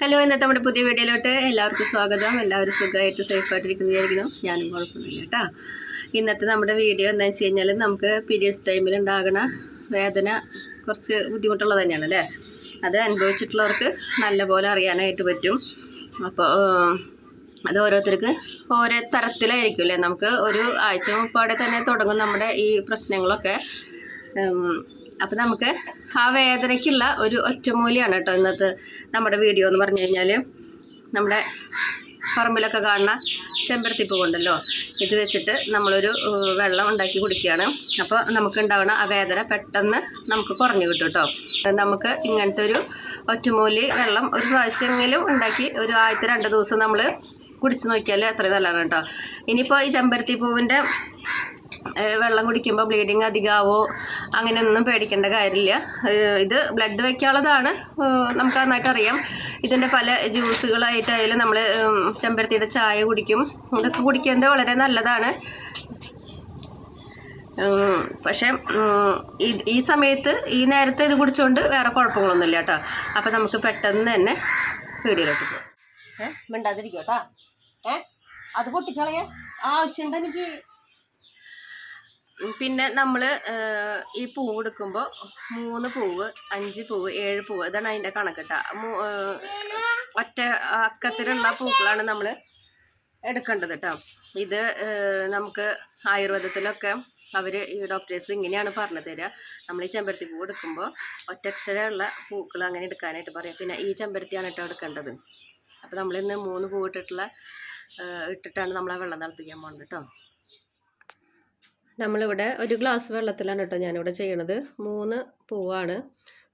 Hello ഇന്നത്തെ നമ്മുടെ പുതിയ വീഡിയോയിലോട്ട് എല്ലാവർക്കും സ്വാഗതം. എല്ലാവരും സുഖമായിട്ട് സേഫായിട്ടിരിക്കുന്നു വിചാരിക്കുന്നു ഞാനും കുഴപ്പമൊന്നുമില്ല കേട്ടോ. ഇന്നത്തെ നമ്മുടെ വീഡിയോ എന്താണെന്ന് വെച്ച് കഴിഞ്ഞാൽ നമുക്ക് പീരിയഡ്സ് ടൈമിൽ ഉണ്ടാകുന്ന വേദന കുറച്ച് ബുദ്ധിമുട്ടുള്ളത് തന്നെയാണ് അല്ലേ? അത് അനുഭവിച്ചിട്ടുള്ളവർക്ക് നല്ലപോലെ അറിയാനായിട്ട് പറ്റും. അപ്പോൾ അത് ഓരോരുത്തർക്ക് ഓരോ തരത്തിലായിരിക്കും അല്ലേ? നമുക്ക് ഒരു ആഴ്ച മുപ്പാടെ തന്നെ തുടങ്ങും നമ്മുടെ ഈ പ്രശ്നങ്ങളൊക്കെ. അപ്പം നമുക്ക് ആ വേദനയ്ക്കുള്ള ഒരു ഒറ്റമൂലിയാണ് കേട്ടോ ഇന്നത്തെ നമ്മുടെ വീഡിയോ എന്ന് പറഞ്ഞു കഴിഞ്ഞാൽ നമ്മുടെ പറമ്പിലൊക്കെ കാണുന്ന ചെമ്പരത്തിപ്പ് കൊണ്ടല്ലോ ഇത് വെച്ചിട്ട് നമ്മളൊരു വെള്ളം ഉണ്ടാക്കി കുടിക്കുകയാണ്. അപ്പോൾ നമുക്ക് ഉണ്ടാവുന്ന ആ വേദന പെട്ടെന്ന് നമുക്ക് കുറഞ്ഞു കിട്ടും കേട്ടോ. നമുക്ക് ഇങ്ങനത്തെ ഒരു ഒറ്റമൂലി വെള്ളം ഒരു പ്രാവശ്യമെങ്കിലും ഉണ്ടാക്കി ഒരു ആദ്യത്തെ രണ്ട് ദിവസം നമ്മൾ കുടിച്ച് നോക്കിയാൽ അത്രയും നല്ലതാണ് കേട്ടോ. ഇനിയിപ്പോൾ ഈ ചെമ്പരത്തി പൂവിന്റെ വെള്ളം കുടിക്കുമ്പോൾ ബ്ലീഡിങ് അധികമാവോ അങ്ങനെയൊന്നും പേടിക്കേണ്ട കാര്യമില്ല. ഇത് ബ്ലഡ് വയ്ക്കാനുള്ളതാണ്. നമുക്ക് നന്നായിട്ട് അറിയാം. ഇതിന്റെ പല ജ്യൂസുകളായിട്ടായാലും നമ്മൾ ചെമ്പരത്തിയുടെ ചായ കുടിക്കും. ഇതൊക്കെ കുടിക്കുന്നത് വളരെ നല്ലതാണ്. പക്ഷേ ഈ സമയത്ത് ഈ നേരത്തെ ഇത് കുടിച്ചുകൊണ്ട് വേറെ കുഴപ്പങ്ങളൊന്നുമില്ല കേട്ടോ. അപ്പം നമുക്ക് പെട്ടെന്ന് തന്നെ പേടിയിലോട്ട് പോകും. ഏ മിണ്ടാതിരിക്കട്ടോ കേട്ടോ. ഏ അത് പൊട്ടിച്ചോളയാ ആവശ്യമുണ്ട് എനിക്ക് പിന്നെ നമ്മൾ ഈ പൂവ് എടുക്കുമ്പോൾ മൂന്ന് പൂവ് അഞ്ച് പൂവ് ഏഴ് പൂവ് ഇതാണ് അതിന്റെ കണക്കിട്ട. ഒറ്റ അക്കത്തിലുള്ള പൂക്കളാണ് നമ്മൾ എടുക്കേണ്ടത് കേട്ടോ ഇത് നമുക്ക് ആയുർവേദത്തിലൊക്കെ അവർ ഈ ഡോക്ടേഴ്സ് ഇങ്ങനെയാണ് പറഞ്ഞു തരിക നമ്മൾ ഈ ചെമ്പരത്തി പൂ എടുക്കുമ്പോൾ ഒറ്റക്ഷരമുള്ള പൂക്കൾ അങ്ങനെ എടുക്കാനായിട്ട് പറയാം. പിന്നെ ഈ ചെമ്പരത്തിയാണ് കേട്ടോ എടുക്കേണ്ടത്. അപ്പോൾ നമ്മളിന്ന് മൂന്ന് പൂ ഇട്ടിട്ടുള്ള ഇട്ടിട്ടാണ് നമ്മളെ വെള്ളം തിളപ്പിക്കാൻ പോകുന്നത് കേട്ടോ നമ്മളിവിടെ ഒരു ഗ്ലാസ് വെള്ളത്തിലാണ് കേട്ടോ ഞാനിവിടെ ചെയ്യണത്. മൂന്ന് പൂവാണ്.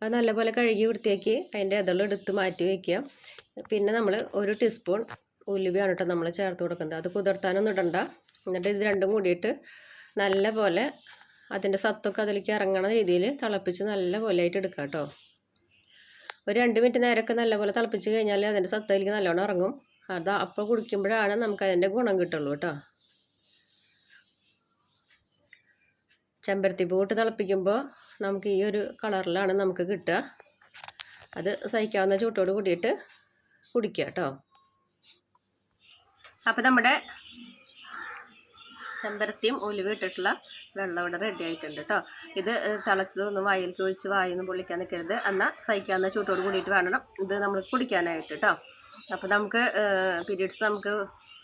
അത് നല്ലപോലെ കഴുകി വൃത്തിയാക്കി അതിന്റെ ഇതളെടുത്ത് മാറ്റി വയ്ക്കുക. പിന്നെ നമ്മൾ ഒരു ടീസ്പൂൺ ഉലുവയാണ് കേട്ടോ നമ്മൾ ചേർത്ത് കൊടുക്കുന്നത്. അത് കുതിർത്താനൊന്നും ഇടണ്ട. എന്നിട്ട് ഇത് രണ്ടും കൂടിയിട്ട് നല്ലപോലെ അതിന്റെ സത്തൊക്കെ അതിലേക്ക് ഇറങ്ങണ രീതിയിൽ തിളപ്പിച്ച് നല്ല പോലെ ആയിട്ട് എടുക്കുക കേട്ടോ. ഒരു രണ്ട് മിനിറ്റ് നേരമൊക്കെ നല്ലപോലെ തിളപ്പിച്ച് കഴിഞ്ഞാൽ അതിന്റെ സത്തയിലേക്ക് നല്ലോണം ഇറങ്ങും. അത് അപ്പോൾ കുടിക്കുമ്പോഴാണ് നമുക്ക് അതിന്റെ ഗുണം കിട്ടുള്ളൂ കേട്ടോ. ചെമ്പരത്തി പൂട്ട് തിളപ്പിക്കുമ്പോൾ നമുക്ക് ഈ ഒരു കളറിലാണ് നമുക്ക് കിട്ടുക. അത് സഹിക്കാവുന്ന ചൂട്ടോട് കൂടിയിട്ട് കുടിക്കുക കേട്ടോ. അപ്പോൾ നമ്മുടെ ചെമ്പരത്തിയും ഒലിവ് ഇട്ടിട്ടുള്ള വെള്ളം ഇവിടെ റെഡി ആയിട്ടുണ്ട് കേട്ടോ. ഇത് തിളച്ചതൊന്നും വായിലേക്ക് ഒഴിച്ച് വായൊന്നും പൊള്ളിക്കാൻ നിൽക്കരുത്. എന്നാൽ സഹിക്കാവുന്ന ചൂട്ടോട് കൂടിയിട്ട് വേണം ഇത് നമ്മൾ കുടിക്കാനായിട്ട് കേട്ടോ. അപ്പോൾ നമുക്ക് പീരീഡ്സ് നമുക്ക്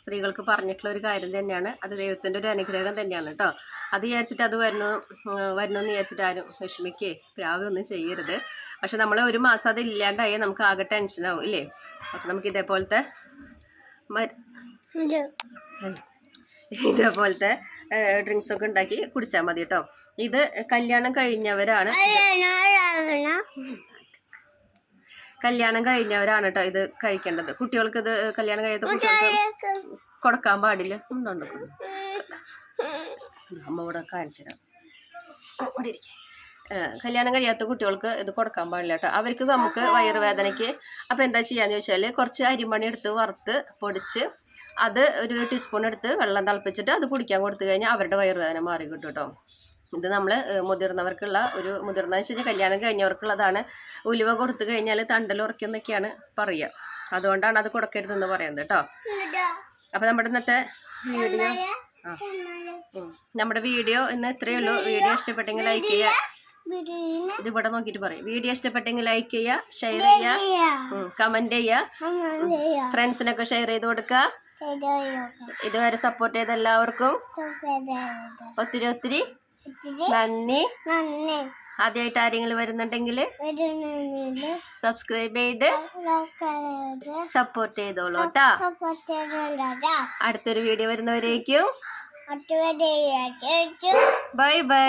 സ്ത്രീകൾക്ക് പറഞ്ഞിട്ടുള്ള ഒരു കാര്യം തന്നെയാണ്. അത് ദൈവത്തിന്റെ ഒരു അനുഗ്രഹം തന്നെയാണ് കേട്ടോ അത് വിചാരിച്ചിട്ട് അത് വരണു വരണമെന്ന് വിചാരിച്ചിട്ട് ആരും വിഷമിക്കേ പ്രാവൊന്നും ചെയ്യരുത്. പക്ഷെ നമ്മളെ ഒരു മാസം അത് ഇല്ലാണ്ടായി നമുക്ക് ആകെ ടെൻഷനാവും ഇല്ലേ? അപ്പം നമുക്ക് ഇതേപോലത്തെ ഇതേപോലത്തെ ഡ്രിങ്ക്സ് ഒക്കെ ഉണ്ടാക്കി കുടിച്ചാൽ മതി കേട്ടോ ഇത് കല്യാണം കഴിഞ്ഞവരാണ്. കല്യാണം കഴിഞ്ഞവരാണ് കേട്ടോ ഇത് കഴിക്കേണ്ടത്. കുട്ടികൾക്ക് ഇത് കല്യാണം കഴിയാത്ത കുട്ടികൾക്ക് കൊടുക്കാൻ പാടില്ല. അമ്മ ഇവിടെ കാണിച്ചു കല്യാണം കഴിയാത്ത കുട്ടികൾക്ക് ഇത് കൊടുക്കാൻ പാടില്ല കേട്ടോ അവർക്ക് നമുക്ക് വയറുവേദനയ്ക്ക് അപ്പോൾ എന്താ ചെയ്യാന്ന് ചോദിച്ചാൽ കുറച്ച് അരിമണി എടുത്ത് വറുത്ത് പൊടിച്ച് അത് ഒരു ടീസ്പൂൺ എടുത്ത് വെള്ളം തിളപ്പിച്ചിട്ട് അത് കുടിക്കാൻ കൊടുത്തു കഴിഞ്ഞാൽ അവരുടെ വയറുവേദന മാറി കിട്ടും കേട്ടോ ഇത് നമ്മൾ മുതിർന്നവർക്കുള്ള ഒരു മുതിർന്ന വെച്ച് കഴിഞ്ഞാൽ കല്യാണം കഴിഞ്ഞവർക്കുള്ളതാണ്. ഉലുവ കൊടുത്തു കഴിഞ്ഞാൽ തണ്ടൽ ഉറക്കുന്നൊക്കെയാണ് പറയുക അതുകൊണ്ടാണ് അത് കൊടുക്കരുതെന്ന് പറയുന്നത് കേട്ടോ അപ്പം നമ്മുടെ ഇന്നത്തെ വീഡിയോ ആ. നമ്മുടെ വീഡിയോ ഇന്ന് ഇത്രയേ ഉള്ളൂ. വീഡിയോ. ഇഷ്ടപ്പെട്ടെങ്കിൽ ലൈക്ക് ചെയ്യുക ഇത് ഇവിടെ നോക്കിയിട്ട് പറയും. വീഡിയോ ഇഷ്ടപ്പെട്ടെങ്കിൽ ലൈക്ക് ചെയ്യുക ഷെയർ ചെയ്യുക കമന്റ് ചെയ്യുക ഫ്രണ്ട്സിനൊക്കെ ഷെയർ ചെയ്ത് കൊടുക്കുക ഇതുവരെ സപ്പോർട്ട് ചെയ്ത എല്ലാവർക്കും ഒത്തിരി ഒത്തിരി നന്ദി. നന്ദി. ആദ്യമായിട്ട് ആരെങ്കിലും വരുന്നുണ്ടെങ്കിൽ സബ്സ്ക്രൈബ് ചെയ്ത് സപ്പോർട്ട് ചെയ്തോളൂ കേട്ടോ അടുത്തൊരു വീഡിയോ വരുന്നവരേക്കും ബൈ ബൈ.